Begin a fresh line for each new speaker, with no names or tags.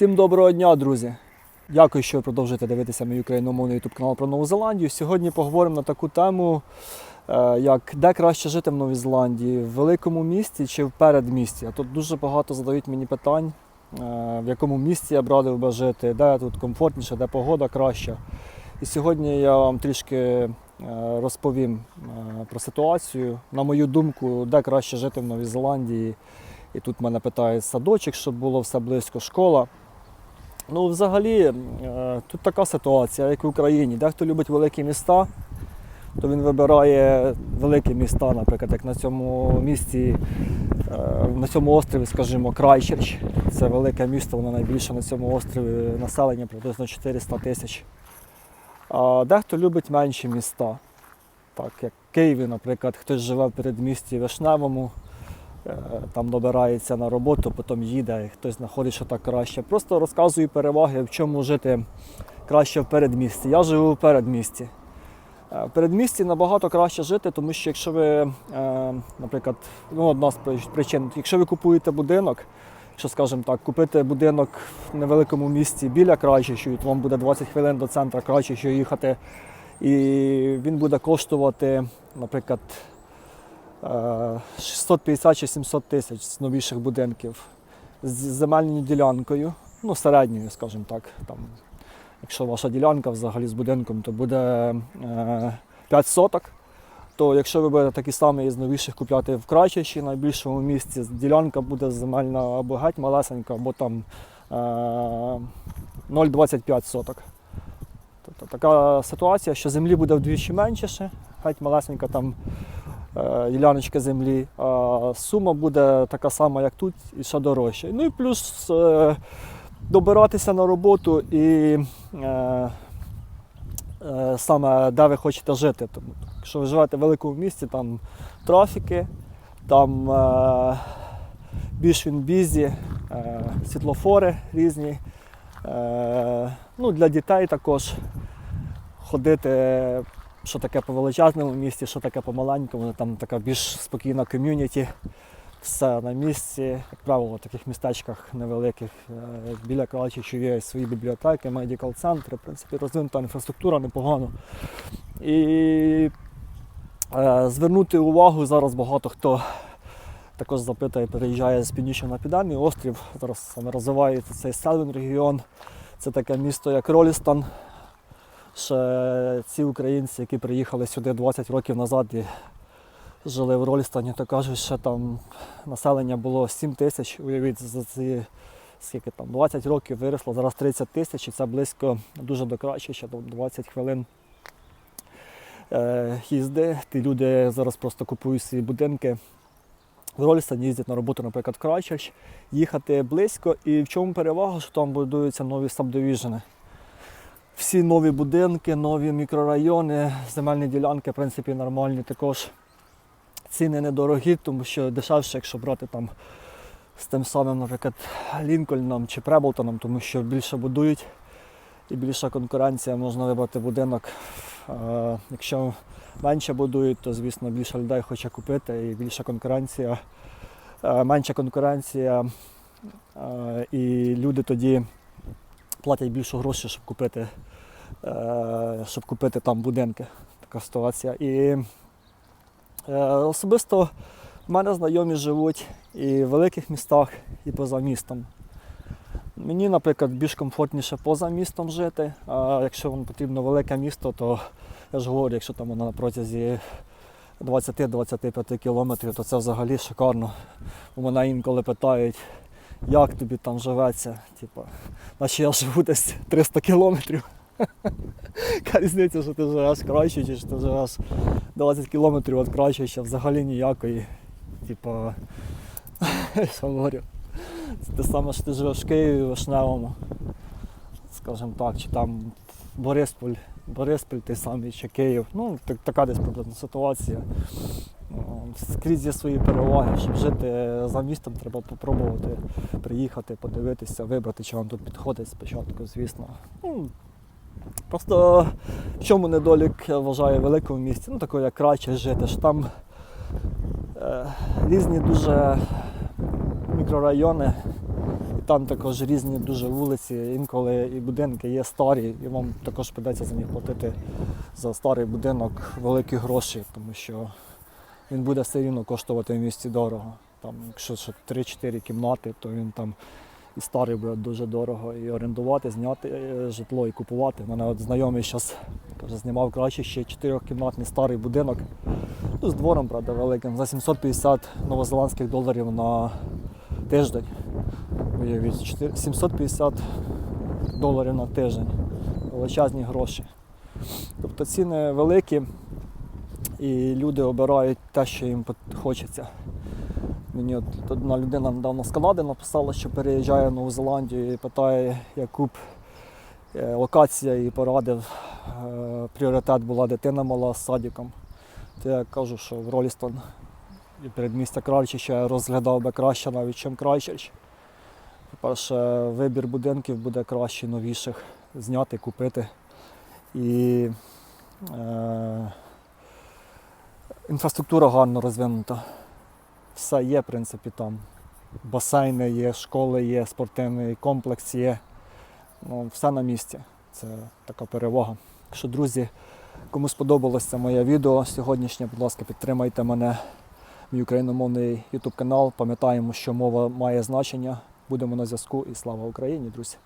Всім доброго дня, друзі! Дякую, що продовжуєте дивитися мій україномовний YouTube канал про Нову Зеландію. Сьогодні поговоримо на таку тему, е, як де краще жити в Новій Зеландії, в великому місті чи в передмісті. А Тут дуже багато задають мені питань, е, в якому місті я б радив би жити, де тут комфортніше, де погода краща. І сьогодні я вам трішки е, розповім про ситуацію. На мою думку, де краще жити в Новій Зеландії. І тут мене питають садочок, щоб було все близько, школа. Ну, взагалі, е, тут така ситуація, як в Україні. Дехто любить великі міста, то він вибирає великі міста, наприклад, як на цьому місці, е, на цьому острові, скажімо, Крайчерч. Це велике місто, воно найбільше на цьому острові населення, приблизно 400 тисяч. А дехто любить менші міста. Так, як в Києві, наприклад, хтось живе в передмісті Вишневому, там добирається на роботу, потім їде, хтось знаходить, що так краще. Просто розказую переваги, в чому жити краще в передмісті. Я живу в передмісті. Е, В передмісті набагато краще жити, тому що якщо ви, е, наприклад, ну, одна з причин, якщо ви купуєте будинок, якщо, скажімо так, купити будинок в невеликому місті біля Крайчищу, то вам буде 20 хвилин до центру Крайчищу їхати, і він буде коштувати, наприклад, е, 650 чи 700 тисяч з новіших будинків з земельною ділянкою, ну середньою, скажімо так. Там, якщо ваша ділянка взагалі з будинком, то буде е, 5 соток. То якщо ви будете такі самі з новіших купляти в Крайчищі, найбільшому місці, ділянка буде земельна або геть малесенька, або там е, 0,25 соток. Тобто така ситуація, що землі буде вдвічі менше, геть малесенька там е, діляночка землі, сума буде така сама, як тут, і ще дорожча. Ну і плюс е, добиратися на роботу і е, саме де ви хочете жити. Тому, якщо ви живете в великому місті, там трафіки, там більш він бізі, світлофори різні. Ну, для дітей також ходити, що таке по величезному місті, що таке по маленькому, там така більш спокійна ком'юніті. Все на місці, як правило, в таких містечках невеликих, е, біля Кралчичу є свої бібліотеки, медикал центри, в принципі, розвинута інфраструктура непогано. І е, звернути увагу зараз багато хто також запитує, переїжджає з північного на південний острів. Зараз саме розвивається цей Селвін регіон. Це таке місто, як Ролістан. Ще ці українці, які приїхали сюди 20 років назад і жили в Ролістані, то кажуть, що там населення було 7 тисяч. Уявіть, за ці скільки там 20 років виросло, зараз 30 тисяч, і це близько дуже до краще, ще 20 хвилин е, їзди. Ті люди зараз просто купують свої будинки. В Ролістані їздять на роботу, наприклад, в Крайчерч, їхати близько. І в чому перевага, що там будуються нові сабдивіжени. Всі нові будинки, нові мікрорайони, земельні ділянки, в принципі, нормальні також. Ціни недорогі, тому що дешевше, якщо брати там з тим самим, наприклад, Лінкольном чи Преблтоном, тому що більше будують і більша конкуренція, можна вибрати будинок. Якщо менше будують, то звісно більше людей хоче купити і більша конкуренція, менша конкуренція, і люди тоді платять більше грошей, щоб купити, щоб купити там будинки. Така ситуація. І е, особисто в мене знайомі живуть і в великих містах, і поза містом. Мені, наприклад, більш комфортніше поза містом жити. А якщо вам потрібно велике місто, то я ж говорю, якщо там воно на протязі 20-25 кілометрів, то це взагалі шикарно. У мене інколи питають, як тобі там живеться. Типу, наче я живу десь 300 кілометрів. Яка що ти живеш краще, чи що ти живеш 20 кілометрів від краще, ще взагалі ніякої. Типу, що говорю. Це те саме, що ти живеш в Києві, в Вишневому, скажімо так, чи там Борисполь, Борисполь той самий, чи Київ. Ну, так, така десь приблизно ситуація. Ну, Скрізь є свої переваги. Щоб жити за містом, треба попробувати приїхати, подивитися, вибрати, чи вам тут підходить спочатку, звісно. Просто в чому недолік, я вважаю, великому місті, ну такого як краще жити, що там е, різні дуже мікрорайони, і там також різні дуже вулиці, інколи і будинки є старі, і вам також придеться за них платити за старий будинок великі гроші, тому що він буде все рівно коштувати в місті дорого. Там, якщо ще 3-4 кімнати, то він там і старий буде дуже дорого. І орендувати, зняти е, житло і купувати. У мене от знайомий зараз каже, знімав краще ще 4-кімнатний старий будинок. Ну, з двором, правда, великим, за 750 новозеландських доларів на тиждень. Уявіть, 750 доларів на тиждень. Величезні гроші. Тобто ціни великі, і люди обирають те, що їм хочеться. Мені от одна людина недавно з Канади написала, що переїжджає в Нову Зеландію і питає, яку б е, локація і порадив. Е, Пріоритет була дитина мала з садиком. То я кажу, що в Ролістон і передмістя Крайчича я розглядав би краще навіть, ніж Крайчич. По-перше, вибір будинків буде краще, новіших, зняти, купити. І е, інфраструктура гарно розвинута. Все є, в принципі, там. Басейни є, школи є, спортивний комплекс є. Ну, все на місці. Це така перевага. Якщо, друзі, кому сподобалося моє відео сьогоднішнє, будь ласка, підтримайте мене, мій україномовний YouTube канал. Пам'ятаємо, що мова має значення. Будемо на зв'язку і слава Україні, друзі!